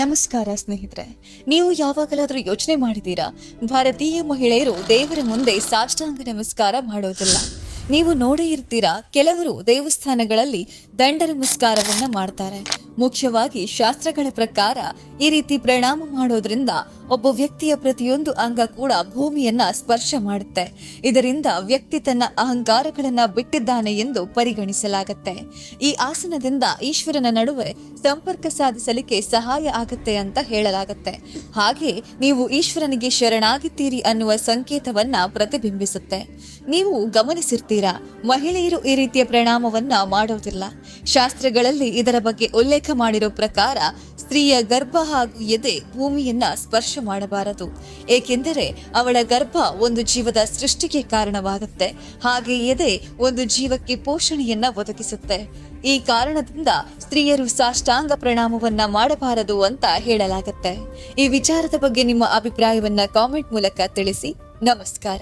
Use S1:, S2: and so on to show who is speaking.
S1: ನಮಸ್ಕಾರ ಸ್ನೇಹಿತರೆ, ನೀವು ಯಾವಾಗಲಾದರೂ ಯೋಚನೆ ಮಾಡಿದ್ದೀರಾ? ಭಾರತೀಯ ಮಹಿಳೆಯರು ದೇವರ ಮುಂದೆ ಸಾಷ್ಟಾಂಗ ನಮಸ್ಕಾರ ಮಾಡೋದಿಲ್ಲ. ನೀವು ನೋಡೇ ಇರ್ತೀರಾ, ಕೆಲವರು ದೇವಸ್ಥಾನಗಳಲ್ಲಿ ದಂಡ ನಮಸ್ಕಾರವನ್ನು ಮಾಡ್ತಾರೆ. ಮುಖ್ಯವಾಗಿ ಶಾಸ್ತ್ರಗಳ ಪ್ರಕಾರ ಈ ರೀತಿ ಪ್ರಣಾಮ ಮಾಡೋದ್ರಿಂದ ಒಬ್ಬ ವ್ಯಕ್ತಿಯ ಪ್ರತಿಯೊಂದು ಅಂಗ ಕೂಡ ಭೂಮಿಯನ್ನ ಸ್ಪರ್ಶ ಮಾಡುತ್ತೆ. ಇದರಿಂದ ವ್ಯಕ್ತಿ ತನ್ನ ಅಹಂಕಾರಗಳನ್ನ ಬಿಟ್ಟಿದ್ದಾನೆ ಎಂದು ಪರಿಗಣಿಸಲಾಗುತ್ತೆ. ಈ ಆಸನದಿಂದ ಈಶ್ವರನ ನಡುವೆ ಸಂಪರ್ಕ ಸಾಧಿಸಲಿಕ್ಕೆ ಸಹಾಯ ಆಗುತ್ತೆ ಅಂತ ಹೇಳಲಾಗುತ್ತೆ. ಹಾಗೆ ನೀವು ಈಶ್ವರನಿಗೆ ಶರಣಾಗಿದ್ದೀರಿ ಅನ್ನುವ ಸಂಕೇತವನ್ನ ಪ್ರತಿಬಿಂಬಿಸುತ್ತೆ. ನೀವು ಗಮನಿಸಿರ್ತೀರಾ, ಮಹಿಳೆಯರು ಈ ರೀತಿಯ ಪ್ರಣಾಮವನ್ನ ಮಾಡೋದಿಲ್ಲ. ಶಾಸ್ತ್ರಗಳಲ್ಲಿ ಇದರ ಬಗ್ಗೆ ಉಲ್ಲೇಖ ಮಾಡಿರೋ ಪ್ರಕಾರ ಸ್ತ್ರೀಯ ಗರ್ಭ ಹಾಗೂ ಎದೆ ಭೂಮಿಯನ್ನ ಸ್ಪರ್ಶ ಮಾಡಬಾರದು. ಏಕೆಂದರೆ ಅವಳ ಗರ್ಭ ಒಂದು ಜೀವದ ಸೃಷ್ಟಿಗೆ ಕಾರಣವಾಗುತ್ತೆ. ಹಾಗೆ ಎದೆ ಒಂದು ಜೀವಕ್ಕೆ ಪೋಷಣೆಯನ್ನ ಒದಗಿಸುತ್ತೆ. ಈ ಕಾರಣದಿಂದ ಸ್ತ್ರೀಯರು ಸಾಷ್ಟಾಂಗ ಪ್ರಣಾಮವನ್ನ ಮಾಡಬಾರದು ಅಂತ ಹೇಳಲಾಗುತ್ತೆ. ಈ ವಿಚಾರದ ಬಗ್ಗೆ ನಿಮ್ಮ ಅಭಿಪ್ರಾಯವನ್ನ ಕಾಮೆಂಟ್ ಮೂಲಕ ತಿಳಿಸಿ. ನಮಸ್ಕಾರ.